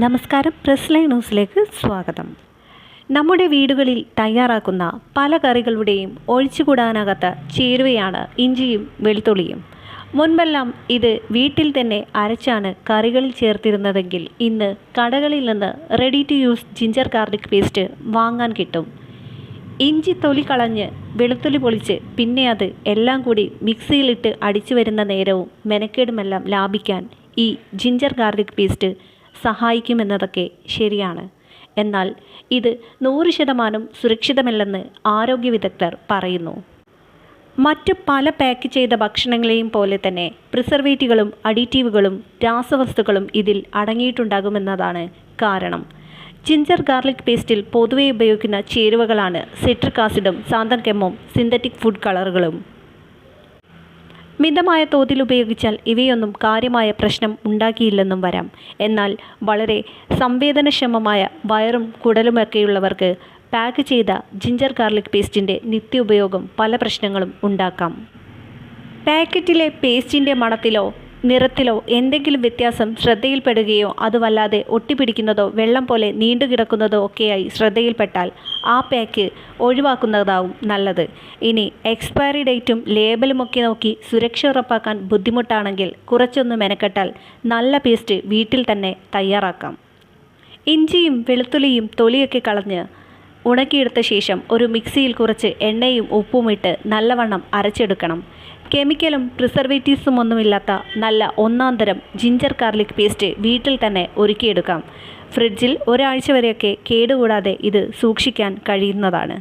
നമസ്കാരം. Press line ന്യൂസിലേക്ക് സ്വാഗതം. നമ്മുടെ വീടുകളിൽ തയ്യാറാക്കുന്ന പല കറികളുടെയും ഒഴിച്ചുകൂടാനാകാത്ത ചേരുവയാണ് ഇഞ്ചിയും വെളുത്തുള്ളിയും. മുൻപെല്ലാം ഇത് വീട്ടിൽ തന്നെ അരച്ചാണ് കറികളിൽ ചേർത്തിരുന്നതെങ്കിൽ ഇന്ന് കടകളിൽ നിന്ന് ready to use ginger garlic paste വാങ്ങാൻ കിട്ടും. ഇഞ്ചി തൊലി കളഞ്ഞ് വെളുത്തുള്ളി പൊളിച്ച് പിന്നെ അത് എല്ലാം കൂടി മിക്സിയിലിട്ട് അടിച്ചു വരുന്ന നേരവും മെനക്കേടുമെല്ലാം ലാഭിക്കാൻ ഈ ജിഞ്ചർ ഗാർലിക് പേസ്റ്റ് സഹായിക്കുമെന്നതൊക്കെ ശരിയാണ്. എന്നാൽ ഇത് നൂറ് ശതമാനം സുരക്ഷിതമല്ലെന്ന് ആരോഗ്യ വിദഗ്ധർ പറയുന്നു. മറ്റ് പല പാക്ക് ചെയ്ത ഭക്ഷണങ്ങളെയും പോലെ തന്നെ പ്രിസർവേറ്റീവുകളും അഡിറ്റീവുകളും രാസവസ്തുക്കളും ഇതിൽ അടങ്ങിയിട്ടുണ്ടാകുമെന്നതാണ് കാരണം. ജിഞ്ചർ ഗാർലിക് പേസ്റ്റിൽ പൊതുവെ ഉപയോഗിക്കുന്ന ചേരുവകളാണ് സിട്രിക് ആസിഡും സാന്തൻ കെമ്മും സിന്തറ്റിക് ഫുഡ് കളറുകളും. മിതമായ തോതിൽ ഉപയോഗിച്ചാൽ ഇവയൊന്നും കാര്യമായ പ്രശ്നം ഉണ്ടാക്കിയില്ലെന്നും വരാം. എന്നാൽ വളരെ സംവേദനക്ഷമമായ വയറും കുടലുമൊക്കെയുള്ളവർക്ക് പാക്ക് ചെയ്ത ജിഞ്ചർ ഗാർലിക് പേസ്റ്റിന്റെ നിത്യോപയോഗം പല പ്രശ്നങ്ങളും ഉണ്ടാക്കാം. പാക്കറ്റിലെ പേസ്റ്റിന്റെ മണത്തിലോ നിറത്തിലോ എന്തെങ്കിലും വ്യത്യാസം ശ്രദ്ധയിൽപ്പെടുകയോ അത് വല്ലാതെ ഒട്ടിപ്പിടിക്കുന്നതോ വെള്ളം പോലെ നീണ്ടു കിടക്കുന്നതോ ഒക്കെയായി ശ്രദ്ധയിൽപ്പെട്ടാൽ ആ പാക്ക് ഒഴിവാക്കുന്നതാവും നല്ലത്. ഇനി എക്സ്പയറി ഡേറ്റും ലേബലുമൊക്കെ നോക്കി സുരക്ഷ ഉറപ്പാക്കാൻ ബുദ്ധിമുട്ടാണെങ്കിൽ കുറച്ചൊന്ന് മെനക്കെട്ടാൽ നല്ല പേസ്റ്റ് വീട്ടിൽ തന്നെ തയ്യാറാക്കാം. ഇഞ്ചിയും വെളുത്തുള്ളിയും തൊലിയൊക്കെ കളഞ്ഞ് ഉണക്കിയെടുത്ത ശേഷം ഒരു മിക്സിയിൽ കുറച്ച് എണ്ണയും ഉപ്പുമിട്ട് നല്ലവണ്ണം അരച്ചെടുക്കണം. കെമിക്കലും പ്രിസർവേറ്റീവ്സും ഒന്നുമില്ലാത്ത നല്ല ഒന്നാന്തരം തരം ജിഞ്ചർ ഗാർലിക് പേസ്റ്റ് വീട്ടിൽ തന്നെ ഒരുക്കിയെടുക്കാം. ഫ്രിഡ്ജിൽ ഒരാഴ്ച വരെയൊക്കെ കേടുകൂടാതെ ഇത് സൂക്ഷിക്കാൻ കഴിയുന്നതാണ്.